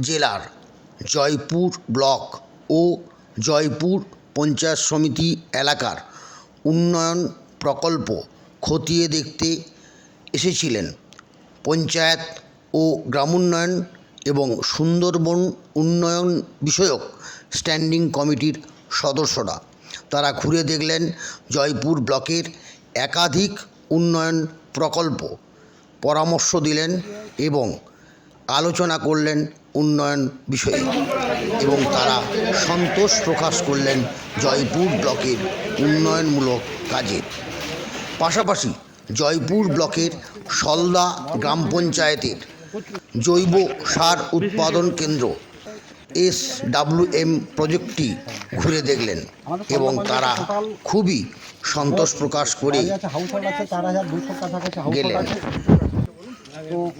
জেলার জয়পুর ব্লক ও জয়পুর পঞ্চায়েত সমিতি এলাকার উন্নয়ন প্রকল্প খতিয়ে দেখতে এসেছিলেন। পঞ্চায়েত ও গ্রামোন্নয়ন এবং সুন্দরবন উন্নয়ন বিষয়ক স্ট্যান্ডিং কমিটির সদস্যরা। তারা ঘুরে দেখলেন জয়পুর ব্লকের একাধিক উন্নয়ন প্রকল্প। পরামর্শ দিলেন এবং আলোচনা করলেন উন্নয়ন বিষয়ে এবং তারা সন্তোষ প্রকাশ করলেন জয়পুর ব্লকের উন্নয়নমূলক কাজের পাশাপাশি জয়পুর ব্লকের সলদা গ্রাম পঞ্চায়েতের জৈব সার উৎপাদন কেন্দ্র এস এম প্রজেক্টটি ঘুরে দেখলেন এবং তারা খুবই সন্তোষ প্রকাশ করে গেলেন। তো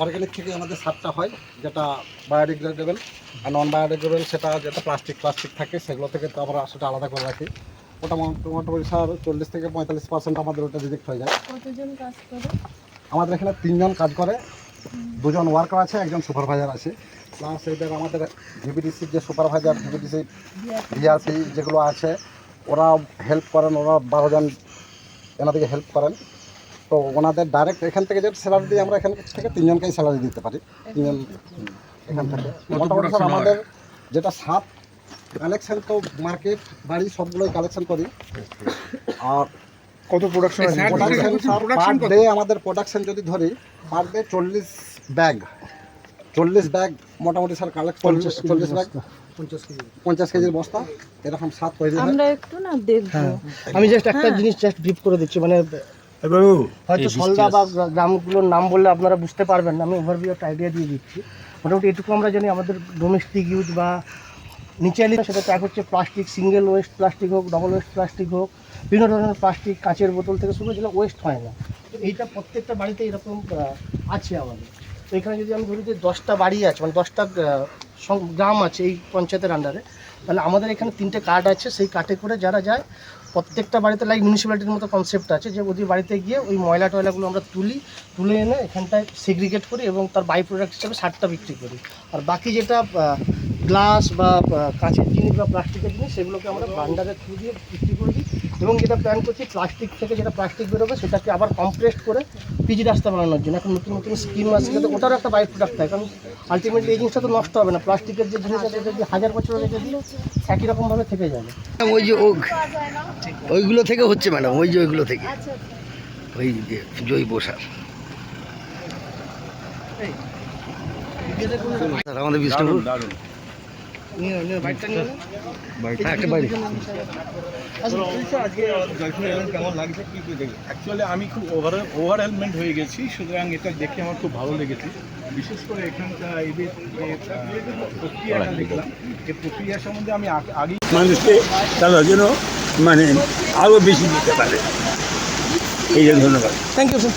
অর্গানিক থেকে আমাদের সারটা হয় যেটা বায়োডিগ্রেডেবল আর নন বায়োডিগ্রেডেবল সেটা যেটা প্লাস্টিক প্লাস্টিক থাকে সেগুলো থেকে তো আমরা সেটা আলাদা করে রাখি। ওটা মোট- মোটামুটি সার চল্লিশ থেকে পঁয়তাল্লিশ পার্সেন্ট আমাদের ওটা রিজেক্ট হয়ে যায়। কতজন কাজ করে? আমাদের এখানে তিনজন কাজ করে দুজন ওয়ার্কার আছে একজন সুপারভাইজার আছে। প্লাস এদের আমাদের ভিবিডিসির যে সুপারভাইজার ভিবিডিসি ভিআরসি যেগুলো আছে ওরা হেল্প করেন ওরা বারো জন এনাদেরকে হেল্প করেন। তো ওনাদের ডাইরেক্ট এখান থেকে যে স্যালারি দিই আমরা এখান থেকে তিনজনকেই স্যালারি দিতে পারি। তিনজন এখান থেকে। মোটামুটি স্যার আমাদের যেটা সাত কালেকশন তো মার্কেট বাড়ি সবগুলোই কালেকশন করি। আর কত প্রোডাকশন প্রোডাকশন পার ডে আমাদের প্রোডাকশন যদি ধরি পার ডে চল্লিশ ব্যাগ চল্লিশ ব্যাগ মোটামুটি স্যার কালেক্ট চল্লিশ ব্যাগ পঞ্চাশ কেজির বস্তা। এরকম সাত তৈরি আমরা একটু না দেখব। আমি জাস্ট একটা হ্যাঁ। জিনিস জাস্ট ব্রিফ করে দিচ্ছি। মানে হয়তো সলদা বা গ্রা- গ্রামগুলোর নাম বললে আপনারা বুঝতে পারবেন না আমি ওভারভিউ একটা আইডিয়া দিয়ে দিচ্ছি। মোটামুটি এটুকু আমরা জানি আমাদের ডোমেস্টিক ইউজ বা নিচে এলে সেটা ট্যাগ হচ্ছে প্লাস্টিক সিঙ্গেল ওয়েস্ট প্লাস্টিক হোক ডবল ওয়েস্ট প্লাস্টিক হোক বিভিন্ন ধরনের প্লাস্টিক কাঁচের বোতল থেকে শুরু করে যেগুলো ওয়েস্ট হয় না। তো এইটা প্রত্যেকটা বাড়িতে এরকম আছে আমাদের। তো এখানে যদি আমি ধরি যে দশটা বাড়ি আছে মানে দশটা গ্রাম আছে এই পঞ্চায়েতের আন্ডারে তাহলে আমাদের এখানে তিনটে কার্ড আছে, সেই কার্ডে করে যারা যায়, প্রত্যেকটা বাড়িতে লাইক মিউনিসিপ্যালিটির মতো কনসেপ্ট আছে যে ওদের বাড়িতে গিয়ে ওই ময়লা টয়লাগুলো আমরা তুলি, তুলে এনে এখানটায় সেগ্রিগেট করি এবং তার বাই প্রোডাক্ট হিসাবে সারটা বিক্রি করি। আর বাকি যেটা গ্লাস বা কাঁচের জিনিস বা প্লাস্টিকের জিনিস, সেগুলোকে আমরা বান্ডারের থ্রু দিয়ে বিক্রি করে দিই। এবং যেটা প্ল্যান করছি প্লাস্টিক থেকে যেটা প্লাস্টিক বেরোবে সেটাকে আবার কম্প্রেস্ট করে পিজি রাস্তা বানানোর জন্য এখন নতুন নতুন স্কিম আসছে যাতে ওটারও একটা বাই প্রোডাক্ট থাকে কারণ আলটিমেটলি এই জিনিসটা তো নষ্ট হবে না প্লাস্টিকের যে জিনিস আছে যদি হাজার বছর রেখে দিই একই রকমভাবে থেকে যাবে ওই যে ওইগুলো থেকে হচ্ছে ম্যাডাম ওই যে ওইগুলো থেকে ওই যে জৈব সার স্যার, আমাদের বিষ্ণুপুর আমি খুব ওভার ওভারহেলমেন্ট হয়ে গেছি সুতরাং এটা দেখে আমার খুব ভালো লেগেছে। বিশেষ করে এখানকার এদের যে প্রক্রিয়াটা দেখলাম এই প্রক্রিয়া সম্বন্ধে আমি আগ- আগেই মানুষকে তারা যেন মানে আরও বেশি দিতে পারে। এই জন্য ধন্যবাদ। Thank you sir